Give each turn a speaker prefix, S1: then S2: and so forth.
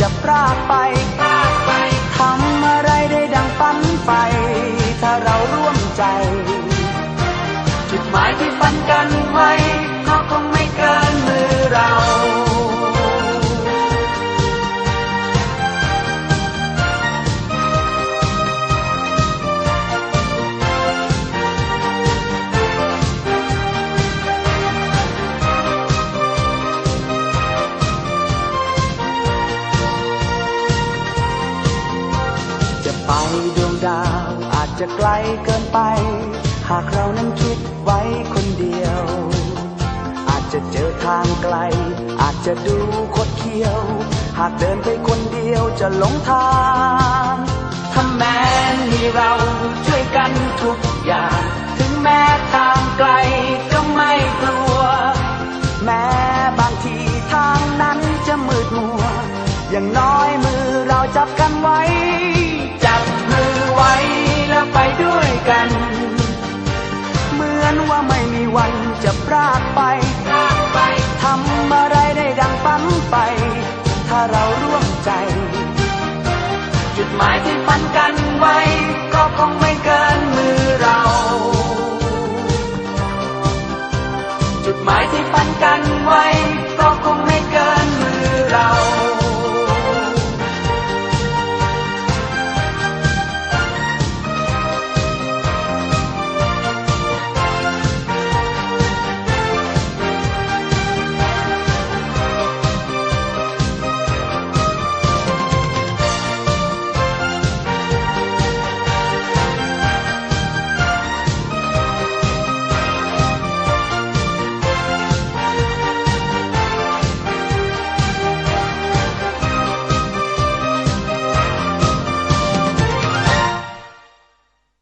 S1: จะพรากไปรากไปทำอะไรได้ดังฝันไป ถ้าเราร่วมใจ จุดหมายที่ฝันกันไว้ก็คงไม่เกิน จะไกลเกินไป หากเรานั้นคิดไว้คนเดียว อาจจะเจอทางไกล อาจจะดูคดเคี้ยว หากเดินไปคนเดียวจะหลงทางถ้าแม้มีเราช่วยกันทุกอย่าง ถึงแม้ทางไกล วันจะพรากไปพรากไป ทำอะไรได้ดังฝันไป ถ้าเราร่วมใจ จุดหมายที่ฝันกันไว้ ก็คงไม่เกินมือเรา จุดหมายที่ฝันกันไว้ ก็คง